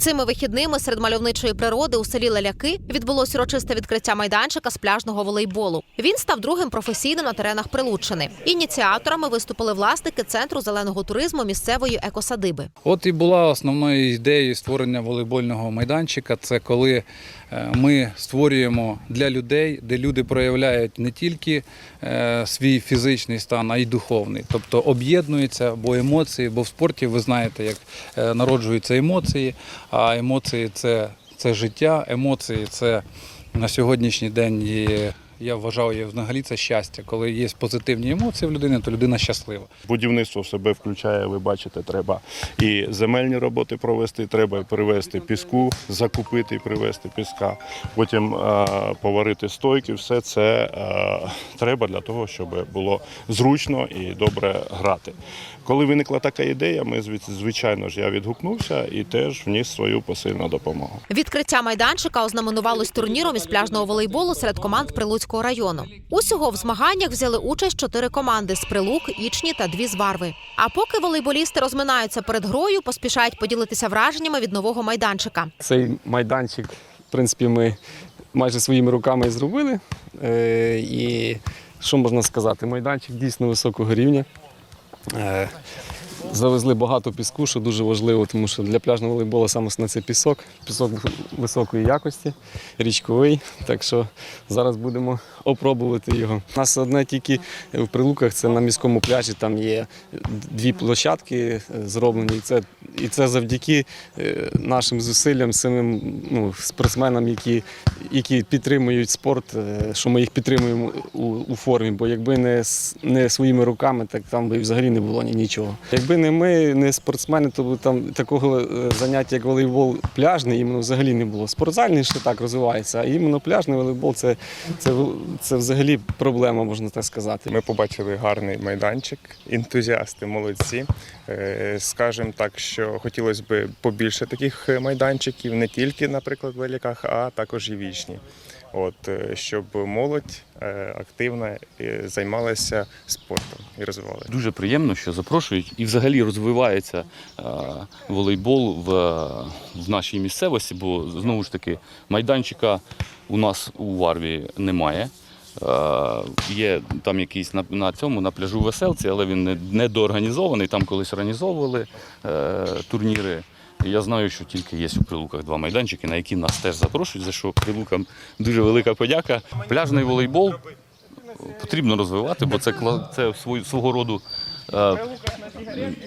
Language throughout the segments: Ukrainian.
Цими вихідними серед мальовничої природи у селі Леляки відбулось урочисте відкриття майданчика з пляжного волейболу. Він став другим професійним на теренах Прилуччини. Ініціаторами виступили власники центру зеленого туризму місцевої екосадиби. От і була основною ідеєю створення волейбольного майданчика. Це коли е, ми створюємо для людей, де люди проявляють не тільки е, свій фізичний стан, а й духовний. Тобто об'єднуються, бо емоції, бо в спорті ви знаєте, як е, народжуються емоції, а емоції це, це життя, емоції це на сьогоднішній день є. Я вважаю, взагалі це щастя. Коли є позитивні емоції в людини, то людина щаслива. Будівництво в себе включає, ви бачите, треба і земельні роботи провести, треба привезти піску, закупити і привезти піска, потім е, поварити стойки. Все це е, треба для того, щоб було зручно і добре грати. Коли виникла така ідея, ми звичайно ж я відгукнувся і теж вніс свою посильну допомогу. Відкриття майданчика ознаменувалось турніром із пляжного волейболу серед команд Прилуцького району. Усього в змаганнях взяли участь чотири команди з Прилук, Ічні та дві з Варви. А поки волейболісти розминаються перед грою, поспішають поділитися враженнями від нового майданчика. Цей майданчик, в принципі, ми майже своїми руками зробили. Е, І що можна сказати? Майданчик дійсно високого рівня. Завезли багато піску, що дуже важливо, тому що для пляжного волейболу саме це пісок. Пісок високої якості, річковий. Так що зараз будемо опробувати його. У нас одне тільки в прилуках, це на міському пляжі, там є дві площадки е, зроблені. І це, і це завдяки е, нашим зусиллям, самим ну, спортсменам, які, які підтримують спорт, е, що ми їх підтримуємо у, у формі. Бо якби не, не своїми руками, так там би взагалі не було ні- нічого. Якби не ми, не спортсмени, то там такого е, заняття, як волейбол пляжний, іменно взагалі не було. Спортзальний ще так розвивається, а іменно пляжний волейбол це, це, це взагалі проблема, можна так сказати. Ми побачили гарний майданчик, ентузіасти молодці. Е, Скажемо так, що хотілося б побільше таких майданчиків, не тільки, наприклад, в великах, а також і вічні. От, е, щоб молодь е, активно е, займалася спортом і розвивалася. Дуже приємно, що запрошують і взагалі розвивається е, волейбол в, в нашій місцевості, бо знову ж таки майданчика у нас у Варві немає. Є там якийсь на, на цьому на пляжу веселці, але він не, не доорганізований. Там колись організовували е, турніри. І Я знаю, що тільки є у прилуках два майданчики, на які нас теж запрошують, за що прилукам дуже велика подяка. Пляжний волейбол потрібно розвивати, бо це це свого роду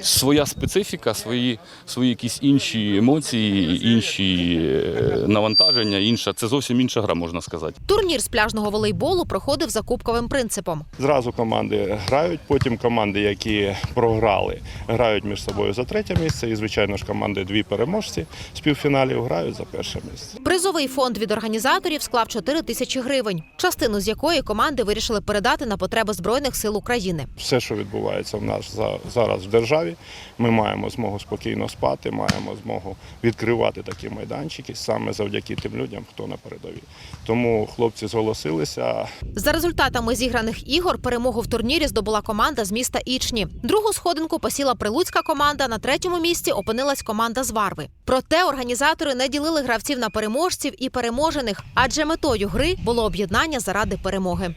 своя специфіка, свої, свої якісь інші емоції, інші е, навантаження, інша. Це зовсім інша гра, можна сказати. Турнір з пляжного волейболу проходив за кубковим принципом. Зразу команди грають, потім команди, які програли, грають між собою за третє місце. І, звичайно ж, команди дві переможці з півфіналів грають за перше місце. Призовий фонд від організаторів склав 4 тисячі гривень, частину з якої команди вирішили передати на потреби збройних сил України. Все, що відбувається в нас за- зараз в державі, ми маємо змогу спокійно спати, маємо змогу відкривати такі майданчики саме завдяки тим людям, хто на передовій. Тому хлопці зголосилися. За результатами зіграних ігор перемогу в турнірі здобула команда з міста Ічні. Другу сходинку посіла прилуцька команда. На третьому місці опинилась команда з Варви. Проте організатори не ділили гравців на переможців і переможених, адже метою гри було об'єднання заради перемоги.